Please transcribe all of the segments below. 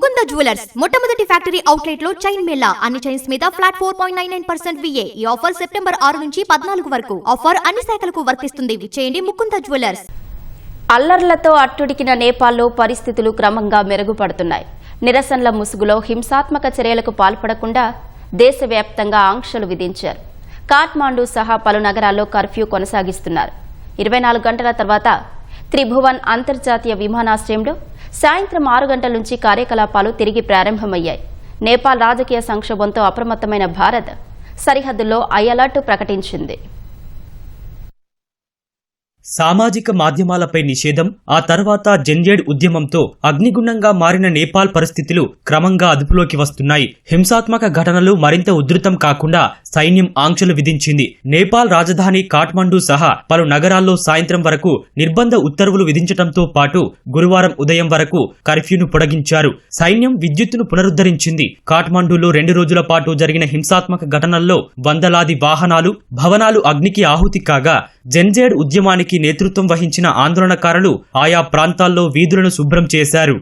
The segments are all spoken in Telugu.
ముకుంద జ్యువెలర్స్. మొట్టమొదటి ఫ్యాక్టరీ అవుట్లెట్లో చైన్ మేళా అన్ని చైన్స్ మీద flat four point nine nine percent VA ఈ ఆఫర్ సెప్టెంబర్ ఆరు నుంచి పద్నాలుగు వరకు. ఆఫర్ అన్ని శాఖలకు వర్తిస్తుంది. చేయండి ముకుంద జ్యువెలర్స్. అల్లర్లతో అట్టుడికిన నేపాల్లో పరిస్థితులు క్రమంగా మెరుగుపడుతున్నాయి. నిరసనల ముసుగులో హింసాత్మక చర్యలకు పాల్పడకుండా దేశవ్యాప్తంగా ఆంక్షలు విధించారు. కాఠ్మాండు సహా పలు నగరాల్లో కర్ఫ్యూ కొనసాగిస్తున్నారు. ఇరవై నాలుగు గంటల తర్వాత త్రిభువన్ అంతర్జాతీయ విమానాశ్రయంలో సాయంత్రం ఆరు గంటల నుంచి కార్యకలాపాలు తిరిగి ప్రారంభమయ్యాయి. నేపాల్ రాజకీయ సంక్షోభంతో అప్రమత్తమైన భారత్ సరిహద్దుల్లో ఐ అలర్ట్ ప్రకటించింది. సామాజిక మాధ్యమాలపై నిషేధం ఆ తర్వాత జంజేడ్ ఉద్యమంతో అగ్నిగుండంగా మారిన నేపాల్ పరిస్థితులు క్రమంగా అదుపులోకి వస్తున్నాయి. హింసాత్మక ఘటనలు మరింత ఉధృతం కాకుండా సైన్యం ఆంక్షలు విధించింది. నేపాల్ రాజధాని కాఠ్మండు సహా పలు నగరాల్లో సాయంత్రం వరకు నిర్బంధ ఉత్తర్వులు విధించడంతో పాటు గురువారం ఉదయం వరకు కర్ఫ్యూను పొడిగించారు. సైన్యం విద్యుత్తును పునరుద్ధరించింది. కాఠ్మండూలో రెండు రోజుల పాటు జరిగిన హింసాత్మక ఘటనల్లో వందలాది వాహనాలు భవనాలు అగ్నికి ఆహుతి కాగా జంజేడ్ ఉద్యమానికి నేతృత్వం వహించిన ఆందోళనకారులు ఆయా ప్రాంతాల్లో వీధులను శుభ్రం చేశారు.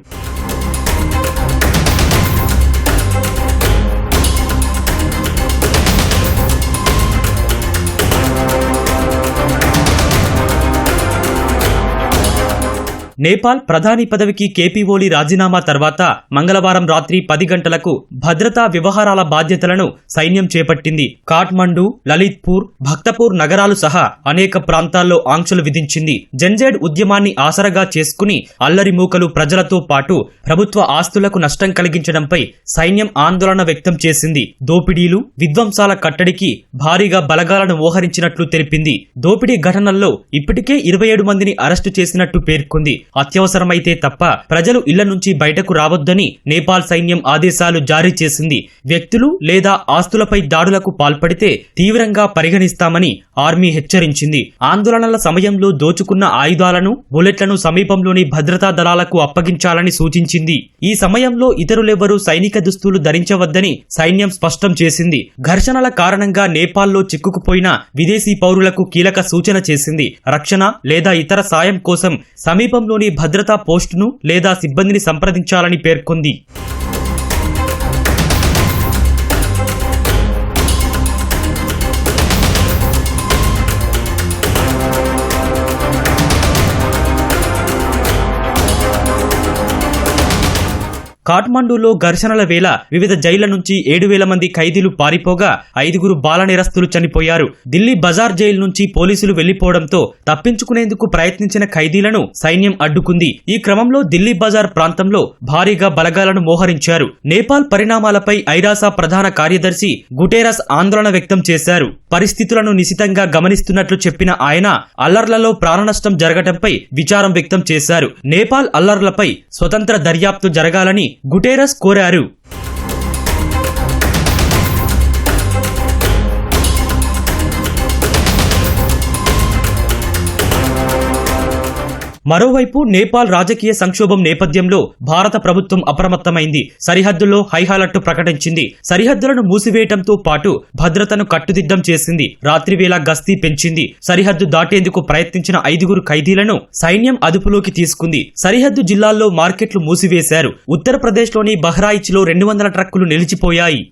నేపాల్ ప్రధాని పదవికి కేపీ ఓలీ రాజీనామా తర్వాత మంగళవారం రాత్రి పది గంటలకు భద్రతా వ్యవహారాల బాధ్యతలను సైన్యం చేపట్టింది. కాఠ్మండు లలిత్పూర్ భక్తపూర్ నగరాలు సహా అనేక ప్రాంతాల్లో ఆంక్షలు విధించింది. జంజేడ్ ఉద్యమాన్ని ఆసరగా చేసుకుని అల్లరి మూకలు ప్రజలతో పాటు ప్రభుత్వ ఆస్తులకు నష్టం కలిగించడంపై సైన్యం ఆందోళన వ్యక్తం చేసింది. దోపిడీలు విధ్వంసాల కట్టడికి భారీగా బలగాలను మోహరించినట్లు తెలిపింది. దోపిడీ ఘటనల్లో ఇప్పటికే ఇరవై ఏడు మందిని అరెస్టు చేసినట్టు పేర్కొంది. అత్యవసరమైతే తప్ప ప్రజలు ఇళ్ళ నుంచి బయటకు రావద్దని నేపాల్ సైన్యం ఆదేశాలు జారీ చేసింది. వ్యక్తులు లేదా ఆస్తులపై దాడులకు పాల్పడితే తీవ్రంగా పరిగణిస్తామని ఆర్మీ హెచ్చరించింది. ఆందోళనల సమయంలో దోచుకున్న ఆయుధాలను బుల్లెట్లను సమీపంలోని భద్రతా దళాలకు అప్పగించాలని సూచించింది. ఈ సమయంలో ఇతరులెవరూ సైనిక దుస్తులు ధరించవద్దని సైన్యం స్పష్టం చేసింది. ఘర్షణల కారణంగా నేపాల్లో చిక్కుకుపోయిన విదేశీ పౌరులకు కీలక సూచన చేసింది. రక్షణ లేదా ఇతర సాయం కోసం సమీపంలోని భద్రతా పోస్టును లేదా సిబ్బందిని సంప్రదించాలని పేర్కొంది. కాఠ్మండూలో ఘర్షణల వేళ వివిధ జైళ్ళ నుంచి ఏడు వేల మంది ఖైదీలు పారిపోగా ఐదుగురు బాల నిరస్తులు చనిపోయారు. ఢిల్లీ బజార్ జైలు నుంచి పోలీసులు వెళ్ళిపోవడంతో తప్పించుకునేందుకు ప్రయత్నించిన ఖైదీలను సైన్యం అడ్డుకుంది. ఈ క్రమంలో ఢిల్లీ బజార్ ప్రాంతంలో భారీగా బలగాలను మోహరించారు. నేపాల్ పరిణామాలపై ఐరాసా ప్రధాన కార్యదర్శి గుటేరస్ ఆందోళన వ్యక్తం చేశారు. పరిస్థితులను నిశితంగా గమనిస్తున్నట్లు చెప్పిన ఆయన అల్లర్లలో ప్రాణనష్టం జరగటంపై విచారం వ్యక్తం చేశారు. నేపాల్ అల్లర్లపై స్వతంత్ర దర్యాప్తు జరగాలని గుటేరస్ కోరారు. మరోవైపు నేపాల్ రాజకీయ సంక్షోభం నేపథ్యంలో భారత ప్రభుత్వం అప్రమత్తమైంది. సరిహద్దుల్లో హైహాలట్టు ప్రకటించింది. సరిహద్దులను మూసివేయటంతో పాటు భద్రతను కట్టుదిద్దం చేసింది. రాత్రివేళ గస్తీ పెంచింది. సరిహద్దు దాటేందుకు ప్రయత్నించిన ఐదుగురు ఖైదీలను సైన్యం అదుపులోకి తీసుకుంది. సరిహద్దు జిల్లాల్లో మార్కెట్లు మూసివేశారు. ఉత్తరప్రదేశ్లోని బహ్రాయిచ్లో రెండు వందల ట్రక్కులు నిలిచిపోయాయి.